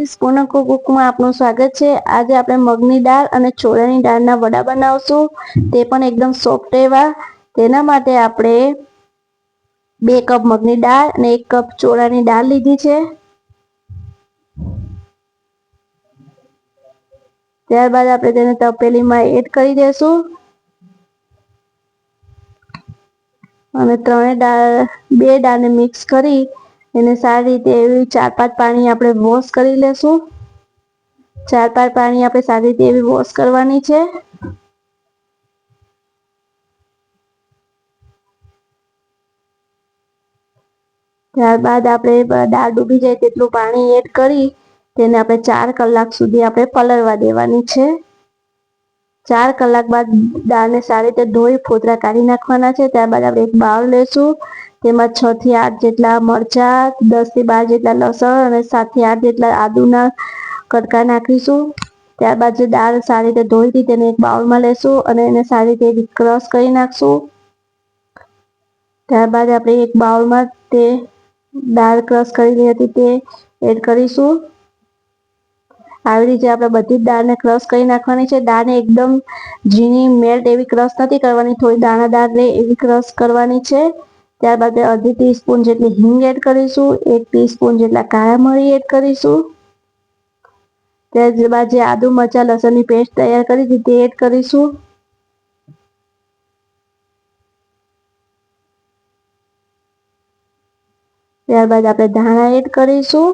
Guys પૂનમ કુકમાં આપનું સ્વાગત છે. આજે આપણે મગની દાળ અને ચોળાની દાળના વડા બનાવશું. તે પણ એકદમ સોફ્ટ એવા. તેના માટે આપણે બે કપ મગની દાળ અને એક કપ ચોળાની દાળ લીધી છે. ત્યારબાદ આપણે તેને તપેલીમાં એડ કરી દેશું. અને ત્રણે દાળ, બે દાળને મિક્સ કરી એને સારી રીતે એવી ચાર પાંચ પાણી આપણે વોશ કરી લેશું. ચાર પાંચ પાણી આપણે સારી રીતે એવી વોશ કરવાની છે. ત્યારબાદ આપણે દાળ ડૂબી જાય તેટલું પાણી એડ કરી, તેને આપણે ચાર કલાક સુધી આપણે પલળવા દેવાની છે. ચાર કલાક બાદ દાળને સારી રીતે ધોઈ, ફોતરા કાઢી નાખવાના છે. ત્યારબાદ આપણે એક બાઉલ લેશું. તેમાં છ થી આઠ જેટલા મરચા, દસથી બાર જેટલા લસણ અને સાતથી આઠ જેટલા આદુના કટકા નાખીશું. ત્યારબાદ જે દાળ સારી રીતે ધોઈ હતી તેને એક બાઉલમાં લેશું અને એને સારી રીતે ક્રશ કરી નાખશું. ત્યારબાદ આપણે એક બાઉલમાં તે દાળ ક્રશ કરેલી હતી તે એડ કરીશું. આવી રીતે આપણે બધી દાળને ક્રશ કરી નાખવાની છે. દાળને એકદમ ઝીણી, મેલ્ટ એવી ક્રશ નથી કરવાની. થોડી દાણાદાર રહે એવી ક્રશ કરવાની છે. ત્યારબાદ અડધી ટીસ્પૂન જેટલી હિંગ એડ કરીશું, એક ટીસ્પૂન જેટલા કાળા મરી એડ કરીશું. ત્યારબાદ જે આદુ, મરચા, લસણની પેસ્ટ તૈયાર કરી હતી તે એડ કરીશું. ત્યારબાદ આપણે ધાણા એડ કરીશું.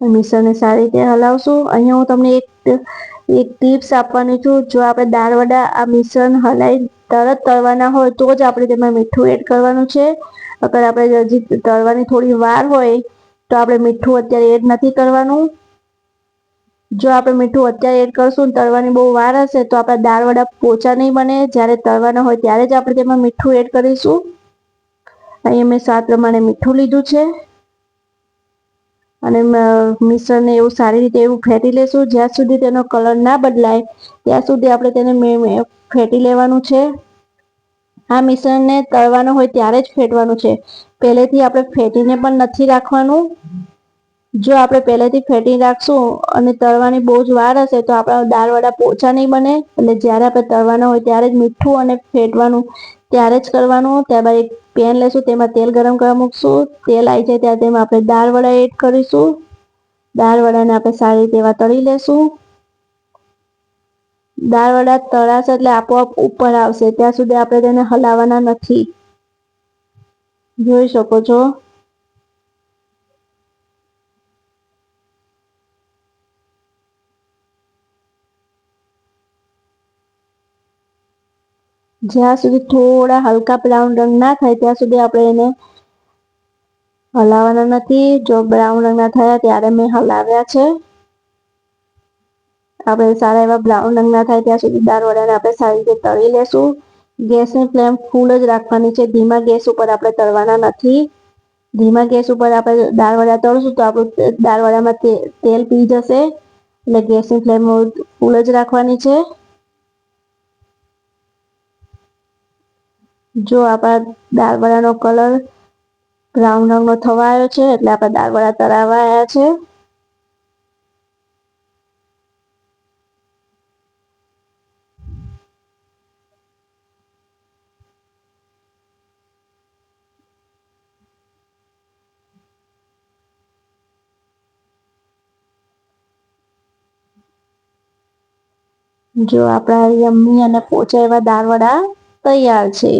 મિશ્રણને સારી રીતે હલાવશું. અહીંયા હું તમને એક એક ટિપ્સ આપવાની છું. જો આપણે દાળ વડા, આ મિશ્રણ હલાવી તરત તળવાના હોય તો જ આપણે તેમાં મીઠું એડ કરવાનું છે. અગર આપણે હજી તળવાની થોડી વાર હોય તો આપણે મીઠું અત્યારે એડ નથી કરવાનું. જો આપણે મીઠું અત્યારે એડ કરશું તળવાની બહુ વાર હશે તો આપણા દાળ વડા પોચા નહીં બને. જ્યારે તળવાના હોય ત્યારે જ આપણે તેમાં મીઠું એડ કરીશું. અહીંયા મેં સ્વાદ પ્રમાણે મીઠું લીધું છે. અને મિશ્રણને એવું સારી રીતે એવું ફેટી લેશું, જ્યાં સુધી તેનો કલર ના બદલાય, ત્યાં સુધી આપણે તેને ફેટી લેવાનું છે. આ મિશ્રણને તળવાનું હોય ત્યારે જ ફેટવાનું છે. પહેલેથી આપણે ફેટીને પણ નથી રાખવાનું. જો આપણે પહેલેથી ફેટી રાખશું અને તળવાની બહુ જ વાર હશે, તો આપણા દાળવડા પોચા નહીં બને. એટલે જ્યારે આપણે તળવાના હોય ત્યારે જ મીઠું અને ફેટવાનું ત્યારે જ કરવાનું. ત્યારબાદ એક પેન લેશું, તેમાં તેલ ગરમ કરવા મૂકશું. તેલ આવી જાય ત્યારે તેમાં આપણે દાળ વડા એડ કરીશું. દાળ વડાને આપણે સારી રીતે એવા તળી લેશું. દાળ વડા તળાશે એટલે આપોઆપ ઉપર આવશે. ત્યાં સુધી આપણે તેને હલાવવાના નથી. જોઈ શકો છો. જ્યાં સુધી થોડા હલકા બ્રાઉન રંગ ના થાય, ત્યાં સુધી આપણે એને હલાવવાના નથી. જો બ્રાઉન રંગના થયા, ત્યારે મેં હલાવ્યા છે. આપણે સારા એવા બ્રાઉન રંગના થાય, ત્યાં સુધી દાળ વડાને આપણે સારી રીતે તળી લેશું. ગેસની ફ્લેમ ફૂલ જ રાખવાની છે. ધીમા ગેસ ઉપર આપણે તળવાના નથી. ધીમા ગેસ ઉપર આપણે દાળ વડા તળશું, તો આપણું દાળ વડામાં તેલ પી જશે. એટલે ગેસની ફ્લેમ ફૂલ જ રાખવાની છે. જો આપણા દાળવડાનો કલર બ્રાઉન રંગનો થવા આવ્યો છે, એટલે આપણા દાળવડા તળાવવા આવ્યા છે. જો આપણા યમ્મી અને પોચા એવા દાળવડા તૈયાર છે.